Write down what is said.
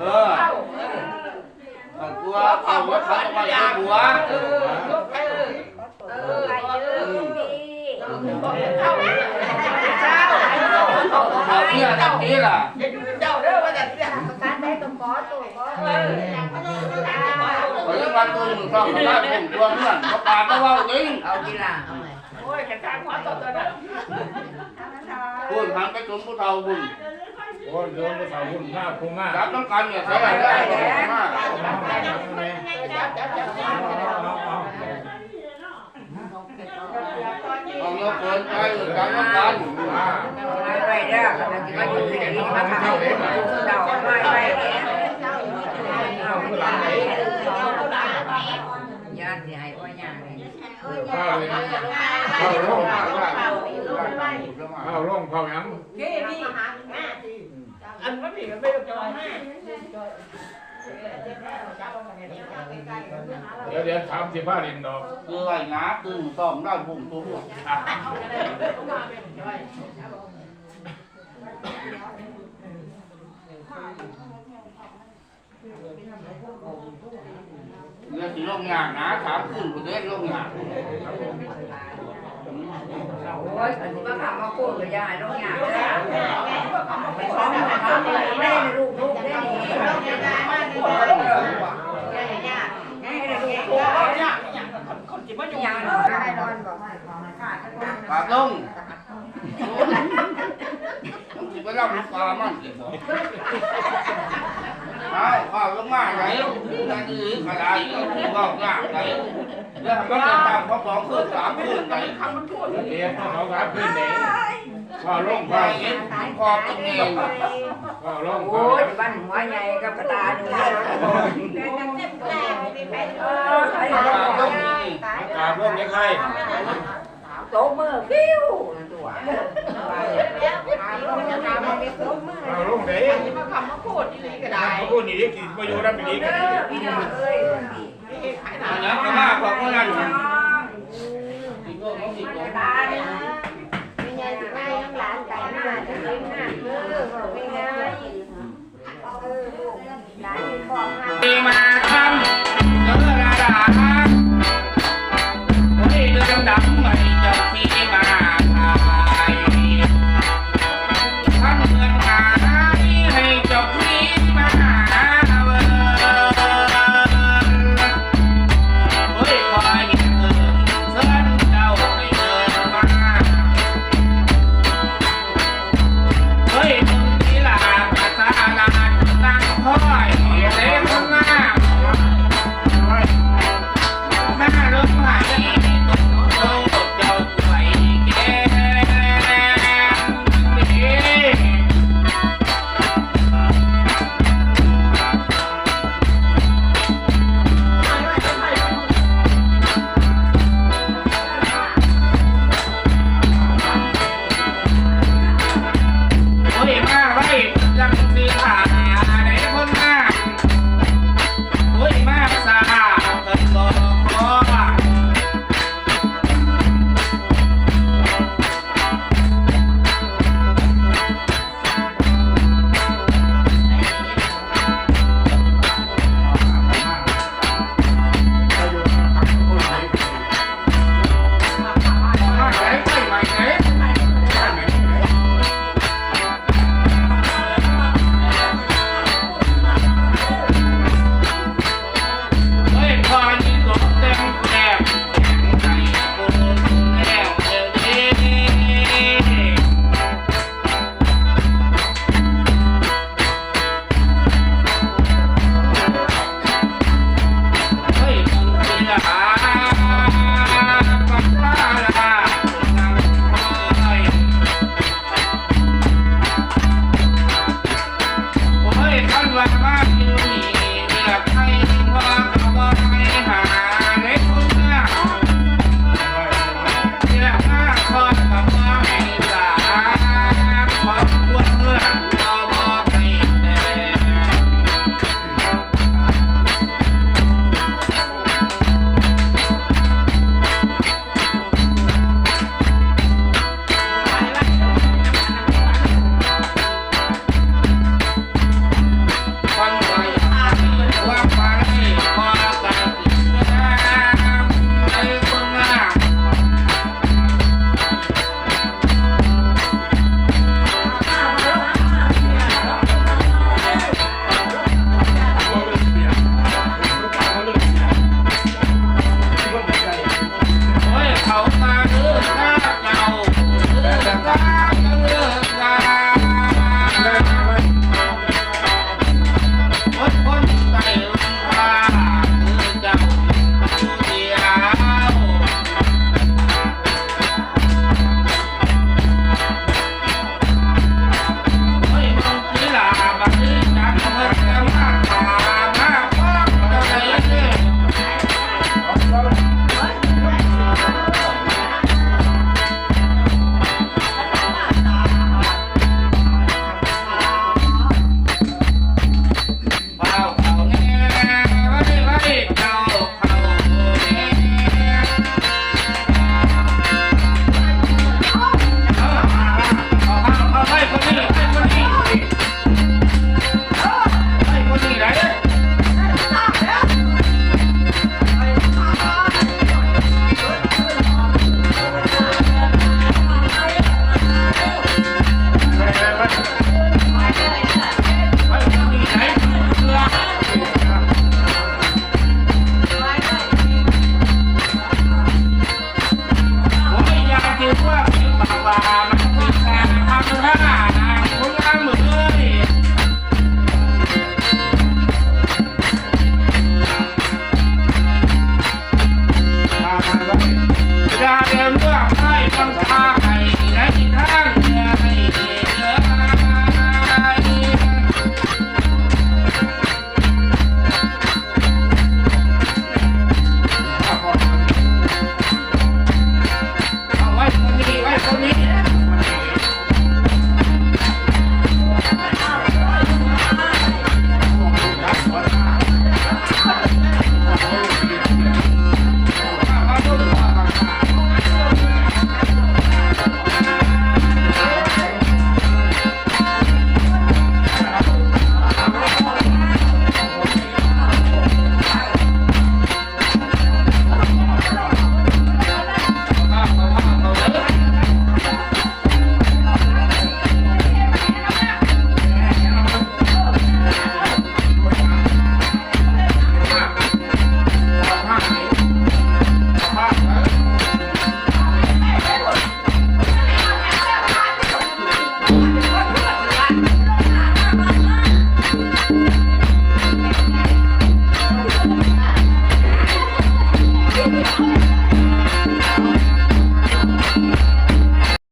เออเอากลัวเอาหัวเขามาใส่หัวเอาเพี้ยทักทีล่ะการได้ต้องขอตัวขอขอยังวันตัวมึงต้องมาได้ผมตัวเพื่อนเขาปาดก็ว่าจริงเอากีฬาคุณหันไปจนผู้เฒ่าคุณ โอ้ยโดนภาษาหุ่นมากคุ้มมากจับต้องการเนี่ยใช้ได้มากเอายกเกินไปจับต้องการไม่ไปเด้อกำลังจะมาอยู่ที่นี่มาทำเดาไม่ไปเนี่ยญาติให้ว่าญาติข้าวเลยข้าวร่องข้าวร่องข้าวยัง อันมันมีมันไม่จอยให้เดี๋ยวเดี๋ยวถามสิบ้าดินดอกคือไอ้หนาตึงต้อมได้พุ่งตัวพวกเรื่องที่โรงงานนะถามขึ้นประเทศโรงงาน โอ้ยอันนี้มาทำมาพูดกับยายต้องงานแล้วไปซ้อมมาทำเลยแม่ลูกลูกได้ดีให้ลูกลูกคนจิตมันอยู่ยังได้นอนบอกให้ขอให้ขาดปากลงต้องสิไปรับลูกปลามันสิบอกเอาข้าวลงมากไหนนั่นอือกระไดก็คือว่างานไหน เรื่องมันจะตามเขาสองคืนสามคืนไหนคำมันพูดเดี๋ยวเขากลับขึ้นไหนข้าวร่องไปข้าวเห็นขอตรงนี้ข้าวร่องโอ้ข้าวยบ้านหัวใหญ่กับตาดูเลยเออไอ้ปากลเรางนี่อากาศร่องยังไงโตเมื่อปิ้วตัวข้าวร่องไหนมาคำมาพูดดีก็ได้เขาพูดนี่ดิกินประโยชน์ได้ไมาทกเพื่อนำานไก่ะเออบานาทำ